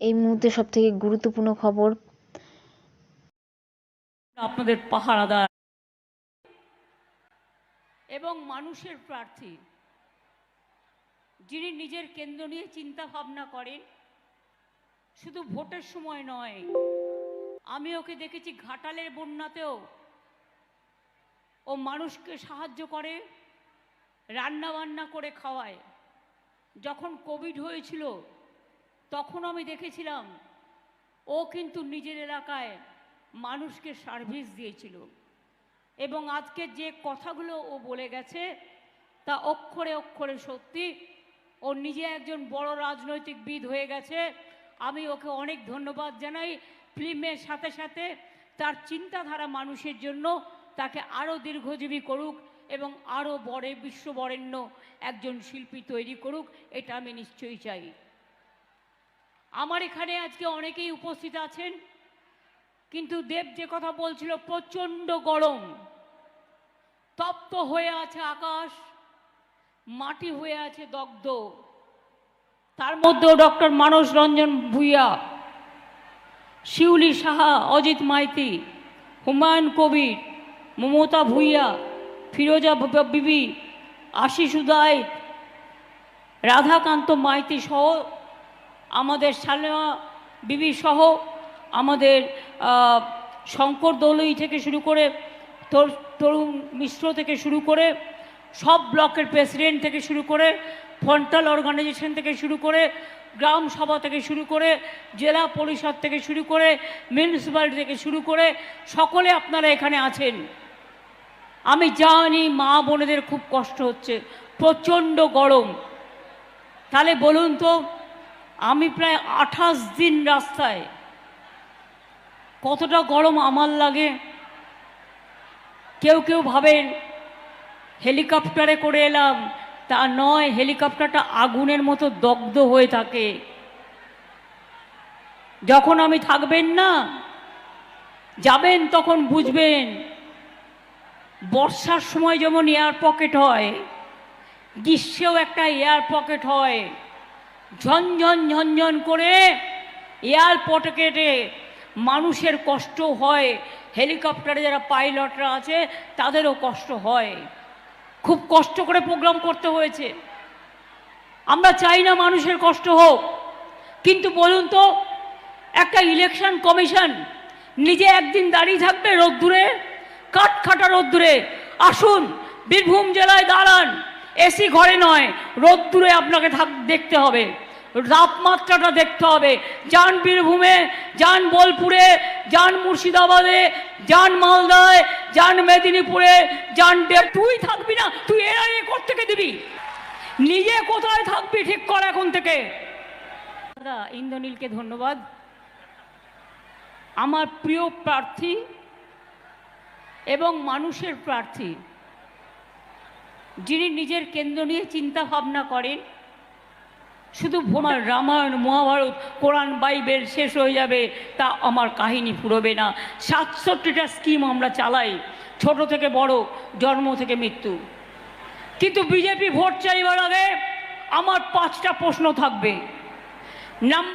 এই মুহূর্তে সবথেকে গুরুত্বপূর্ণ খবর। আপনাদের পাহারাদার এবং মানুষের প্রার্থী, যিনি নিজের কেন্দ্র নিয়ে চিন্তা ভাবনা করেন, শুধু ভোটের সময় নয়, আমি ওকে দেখেছি ঘাটালের বন্যাতেও ও মানুষকে সাহায্য করে রান্না বান্না করে খাওয়ায়। যখন কোভিড হয়েছিল তখন আমি দেখেছিলাম, ও কিন্তু নিজের এলাকায় মানুষকে সার্ভিস দিয়েছিল। এবং আজকে যে কথাগুলো ও বলে গেছে, তা অক্ষরে অক্ষরে সত্যি, ও নিজে একজন বড় রাজনৈতিকবিদ হয়ে গেছে। আমি ওকে অনেক ধন্যবাদ জানাই। ফিল্মের সাথে সাথে তার চিন্তাধারা মানুষের জন্য তাকে আরও দীর্ঘজীবী করুক এবং আরও বড়, বিশ্ববরেণ্য একজন শিল্পী তৈরি করুক, এটা আমি নিশ্চয়ই চাই। আমার এখানে আজকে অনেকেই উপস্থিত আছেন, কিন্তু দেব যে কথা বলছিল প্রচণ্ড গরম, তপ্ত হয়ে আছে আকাশ, মাটি হয়ে আছে দগ্ধ। তার মধ্যেও ডক্টর মানস রঞ্জন ভূঁইয়া, শিউলি সাহা, অজিত মাইতি, হুমায়ুন কবির, মমতা ভূঁইয়া, ফিরোজা বিবি, আশিস উদয় রাধাকান্ত মাইতি সহ আমাদের সালেমা বিবি সহ আমাদের শঙ্কর দলই থেকে শুরু করে তর- তরুণ মিশ্র থেকে শুরু করে সব ব্লকের প্রেসিডেন্ট থেকে শুরু করে ফন্টাল অর্গানাইজেশন থেকে শুরু করে গ্রাম সভা থেকে শুরু করে জেলা পরিষদ থেকে শুরু করে মিউনিসিপ্যালিটি থেকে শুরু করে সকলে আপনারা এখানে আছেন। আমি জানি মা বোনেদের খুব কষ্ট হচ্ছে, প্রচণ্ড গরম। তাহলে বলুন তো আমি প্রায় আঠাশ দিন রাস্তায় কতটা গরম আমার লাগে। কেউ কেউ ভাবেন হেলিকপ্টারে করে এলাম, তা নয়, হেলিকপ্টারটা আগুনের মতো দগ্ধ হয়ে থাকে। যখন আমি থাকবেন না, যাবেন তখন বুঝবেন, বর্ষার সময় যেমন এয়ার পকেট হয়, গ্রীষ্মেও একটা এয়ার পকেট হয়। ঝনঝন ঝনঝন করে এয়ার পকেটে মানুষের কষ্ট হয়, হেলিকপ্টারে যারা পাইলটরা আছে তাদেরও কষ্ট হয়। খুব কষ্ট করে প্রোগ্রাম করতে হয়েছে। আমরা চাই না মানুষের কষ্ট হোক, কিন্তু বলুন তো, একটা ইলেকশন কমিশন নিজে একদিন দাঁড়িয়ে থাকবে রোদ্দুরে, কাঠ খাটা রোদ্দুরে। আসুন, বীরভূম জেলায় দাঁড়ান। এসি ঘরে নয় রোদ্দুরে আপনাকে থাক দেখতে হবে। তাপমাত্রাটা দেখতে হবে। যান বীরভূমে, যান বোলপুরে, যান মুর্শিদাবাদে, যান মালদায়, যান মেদিনীপুরে, যান তুই থাকবি না, তুই এরা এ থেকে দিবি? নিজে কোথায় থাকবি ঠিক কর এখন থেকে? দাদা, ইন্দ্রনীলকে ধন্যবাদ। আমার প্রিয় প্রার্থী এবং মানুষের প্রার্থী। যিনি নিজের কেন্দ্র নিয়ে চিন্তা ভাবনা করেন, শুধু ভোমার রামায়ণ, মহাভারত, কোরআন, বাইবেল শেষ হয়ে যাবে, তা আমার কাহিনী ফুরবে না। সাতষট্টিটা স্কিম আমরা চালাই, ছোট থেকে বড়, জন্ম থেকে মৃত্যু। কিন্তু বিজেপি ভোট চাইবার আগে আমার পাঁচটা প্রশ্ন থাকবে। নাম্বার